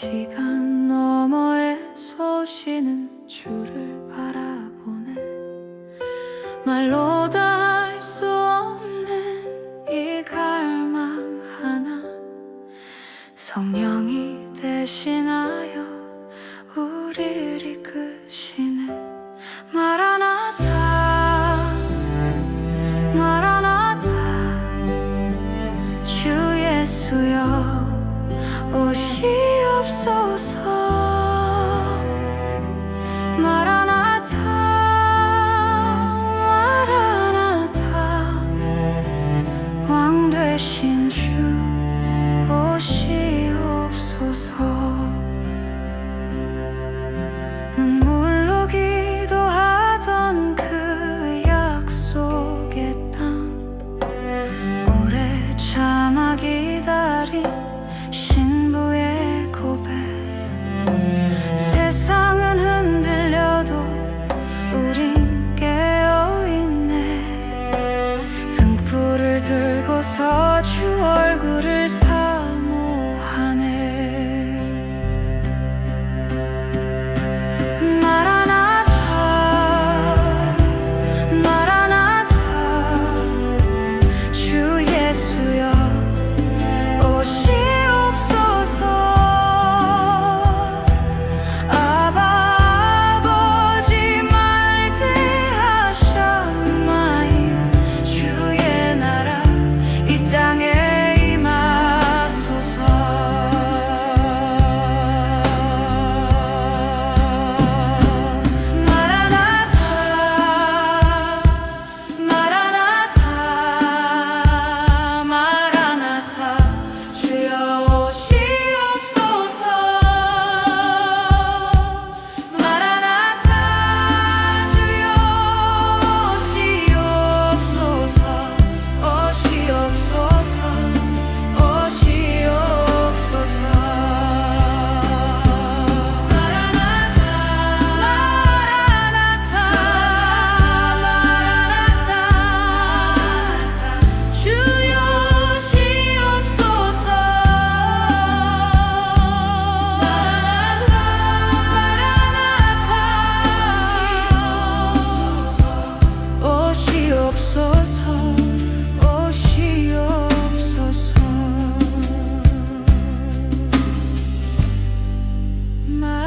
시간 너머에 솟시는 주를 바라보네. 말로 다 so slow. My